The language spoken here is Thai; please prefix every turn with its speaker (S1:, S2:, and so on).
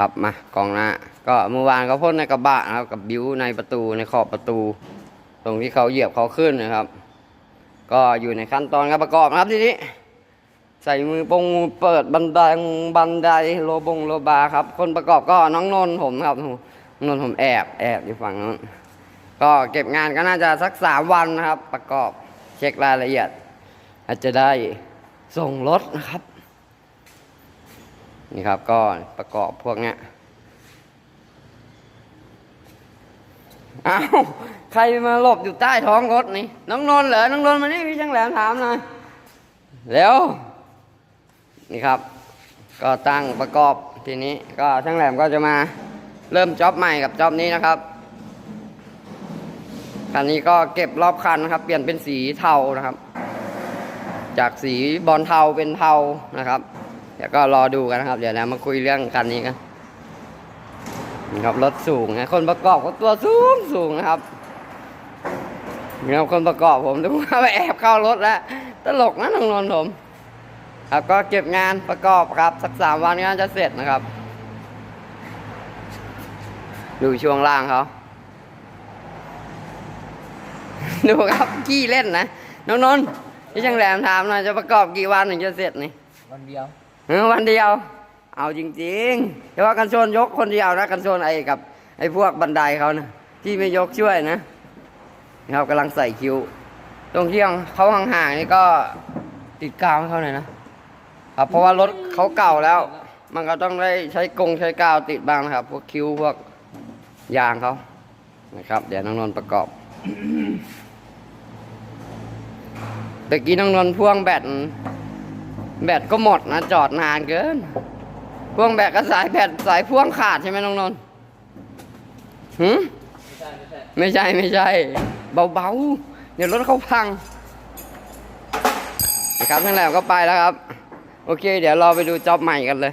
S1: ครับมากองหน้าก็เมื่อวานเขาพ่นในกระบะนะครับกับบิ้วในประตูในขอบประตู ตรงที่เขาเหยียบเขาขึ้นนะครับ ก็อยู่ในขั้นตอนการประกอบนะครับทีนี้ ใส่มือปงเปิดบันไดบันไดโลบงโลบาครับ คนประกอบก็น้องนนท์ผมครับนนท์ผมแอบแอบอยู่ฝั่งนู้นก็เก็บงานก็น่าจะสักสามวันนะครับ ประกอบเช็ครายละเอียด อาจจะได้ส่งรถนะครับ นี่ครับก็ประกอบพวกเนี้ยอ้าวใครมาหลบอยู่ใต้ท้องรถนี่น้องนนท์เหรอน้องนนท์มานี่พี่ช่างแหลมถามหน่อยเร็วนี่ครับ ก็ตั้งประกอบทีนี้ก็ช่างแหลมก็จะมาเริ่มจ็อบใหม่กับจ็อบนี้นะครับคันนี้ก็เก็บรอบคันนะครับ เปลี่ยนเป็นสีเทานะครับ จากสีบอลเทาเป็นเทานะครับ ดี๋ยวก็รอดูกันนะครับ เดี๋ยวนะมาคุยเรื่องคันนี้กันนะครับรถสูงนะคนประกอบก็ตัวสูงสูงนะครับนี่ครับคนประกอบผมดูว่าไปแอบเข้ารถแล้วตลกนะน้องนนท์ผมครับก็เก็บงานประกอบครับสักสามวันก็น่าจะเสร็จนะครับ ดูช่วงล่างเขาดูครับขี้เล่นนะน้องนนท์ที่ช่างแหลมถามหน่อยจะประกอบกี่วันถึงจะเสร็จนี่
S2: วันเดียว
S1: วันเดียว เอาจริงๆแต่ว่ากันชนยกคนเดียวนะกันชนไอ้กับไอ้พวกบันไดเขานะที่ไม่ยกช่วยนะนะครับกำลังใส่คิวตรงที่เขาห่างๆนี่ก็ติดกาวให้เขาหน่อยนะครับเพราะว่ารถเขาเก่าแล้ว มันก็ต้องได้ใช้กงใช้กาวติดบ้างนะครับ พวกคิวพวกยางเขานะครับ เดี๋ยวน้องนนท์ประกอบตะกี้น้องนนท์พ่วงแบต แบตก็หมดนะจอดนานเกินพ่วงแบตก็สายแบตสายพ่วงขาดใช่ไหมน้องนนท์หืม
S2: ไม่ใช่ไม่ใช่
S1: ไม่ใช่เบาเบาๆ เดี๋ยวรถเขาพังนะครับทั้งแหลมก็ไปแล้วครับ โอเค เดี๋ยวเราไปดูจ็อบใหม่กันเลย